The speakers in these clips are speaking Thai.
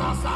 คุณ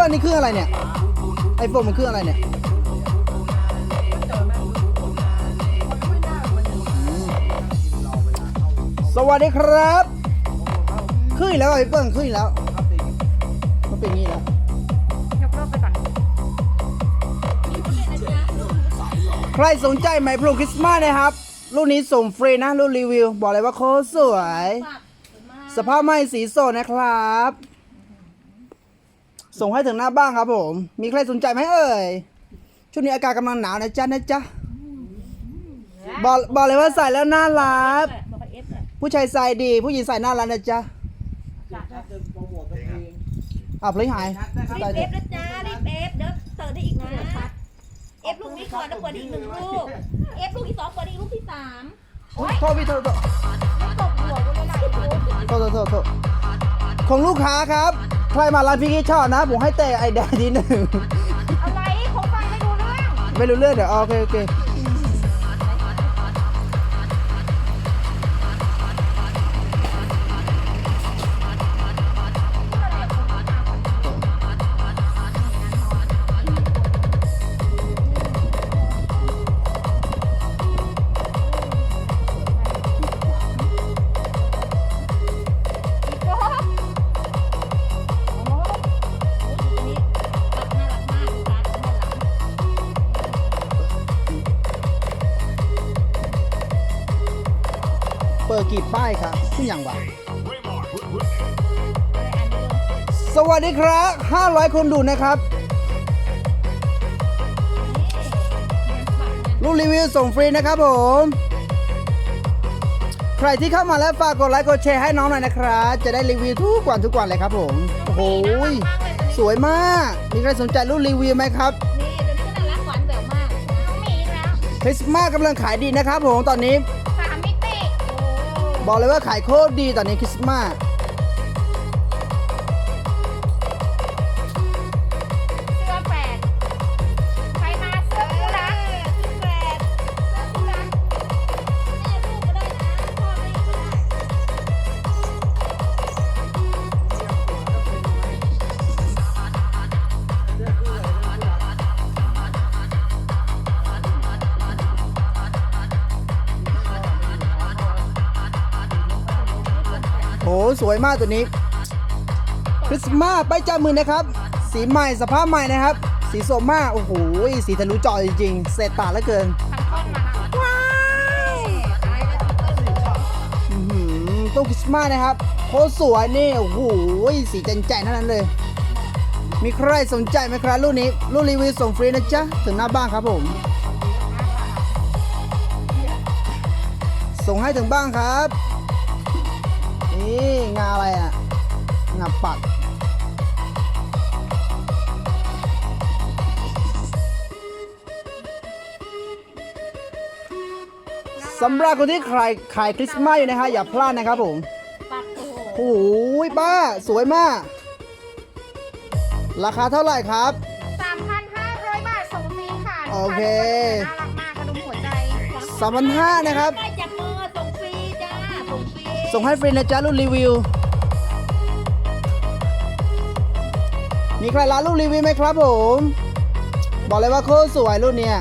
พี่เปิ้ลนี่เครื่องอะไรเนี่ยไอโฟนมันเครื่องอะไรเนี่ยสวัสดีครับขึ้นอีกแล้วไอะพี่เปิ้ลขึ้นอีกแล้วมันเป็นงนี้แล้วใครสนใจไหมพลูคริสต์มาสนะครับ รุ่นนี้ส่งฟรีนะ รุ่นรีวิว บอกเลยว่าโคตรสวย สภาพไม่สีสดนะครับ ส่งให้ถึงหน้าบ้านครับผม มีใครสนใจไหมเอ่ย ช่วงนี้อากาศกำลังหนาวนะจ๊ะนะจ๊ะ บอกบอกเลยว่าใส่แล้วน่ารักบอกว่าเอฟเลยผู้ชายใส่ดี ผู้หญิงใส่น่ารักนะจ๊ะอะเพลงหายรีบเอฟนะจ๊ะรีบเอฟเดี๋ยวเติร์ได้อีกนะเอฟลูกนี้ก่อนแล้วเปิดอีกหนึ่งลูกเอฟลูกที่สองเปิดอีกลูกที่สามโอ๊ยโทษพี่โทษโทษตกหัวกูเลยล่ะโทษโทษโทษโทษของลูกค้าครับ ใครมาร้านพี่กี้ชอบนะผมให้เตะไอแดงทีหนึ่งอะไรของฟังไม่รู้เรื่องไม่รู้เรื่องเดี๋ยวโอเคโอเค เปิดกี่ป้ายครับขึ้นอย่างวะอะไรอันนี้เลยสวัสดีครับ 500 คนดูนะครับ รูปรีวิวส่งฟรีนะครับผม ใครที่เข้ามาแล้วฝากกดไลค์กดแชร์ให้น้องหน่อยนะครับ จะได้รีวิวทุกวันทุกวันเลยครับผม โอ้โหยสวยมาก มีใครสนใจรูปรีวิวไหมครับนี่ตัวนี้ก็น่ารักหวานแหววมากน้องหมีแล้วคริสต์มาสกำลังขายดีนะครับผมตอนนี้สามมิติโอ้ บอกเลยว่าขายโคตรดีตอนนี้คริสต์มาส โอ้สวยมากตัวนี้คริสต์มาสไปจับมือนะครับ สีใหม่สภาพใหม่นะครับ สีสดมากโอ้โหสีทะลุจอจริงๆเศษตาเหลือเกินต้นมาค่ะว้ายตายแล้วทำต้นเลยอื้อหือต้นคริสต์มาสนะครับโคตรสวยนี่โอ้โหสีแจ่งๆเท่านั้นเลย มีใครสนใจไหมครับรุ่นนี้รุ่นรีวิวส่งฟรีนะจ๊ะถึงหน้าบ้านครับผมส่งให้ถึงบ้านครับ นี่งาอะไรอะ งาปัดสำหรับคนที่ขายขายคริสต์มาสอยู่นะฮะอย่าพลาดนะครับผมปักโอ้โหโอ้โหป้าสวยมาก ราคาเท่าไหร่ครับ3,500บาทส่งฟรีค่ะโอเค น่ารักมากกระดุมหัวใจ3,500นะครับ ได้จากมือส่งฟรีจ้าส่งฟรี ส่งให้ฟรีนะจ๊ะรุ่นรีวิว มีใครร้านรุ่นรีวิวไหมครับผม บอกเลยว่าโคตรสวยรุ่นเนี้ย